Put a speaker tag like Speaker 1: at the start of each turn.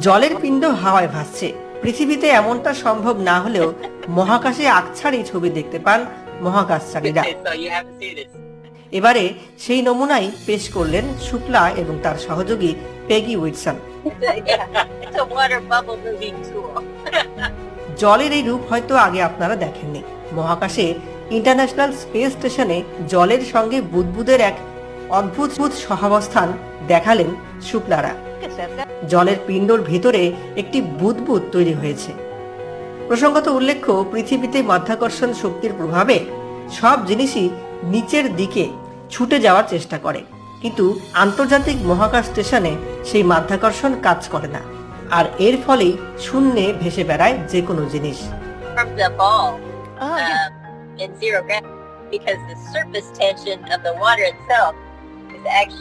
Speaker 1: জলের পিণ্ড হাওয়ায় ভাসছে পৃথিবীতে এমনটা সম্ভব না হলেও মহাকাশে আকছাড়ি ছবি দেখতে পান মহাকাশচারীরা. এবারে সেই নমুনাই পেশ করলেন শুক্লা এবং তার সহযোগী পেগি উইটসন. জলের এই রূপ হয়তো আগে আপনারা দেখেননি মহাকাশে ইন্টারন্যাশনাল স্পেস স্টেশনে জলের সঙ্গে বুদবুদের এক অদ্ভুত সহাবস্থান দেখালেন শুক্লারা জলের পিণ্ডর ভেতরে একটি বুদবুদ তৈরি হয়েছে। প্রসঙ্গত উল্লেখ্য পৃথিবীতে মাধ্যাকর্ষণ শক্তির প্রভাবে সব জিনিসই নিচের দিকে ছুটে যাওয়ার চেষ্টা করে। কিন্তু আন্তর্জাতিক মহাকাশ স্টেশনে সেই মাধ্যাকর্ষণ কাজ করে না। আর এর ফলেই শূন্যে ভেসে বেড়ায় যে কোনো জিনিস।
Speaker 2: Oh, yeah.
Speaker 3: in zero gravity because the surface tension of the water itself is actually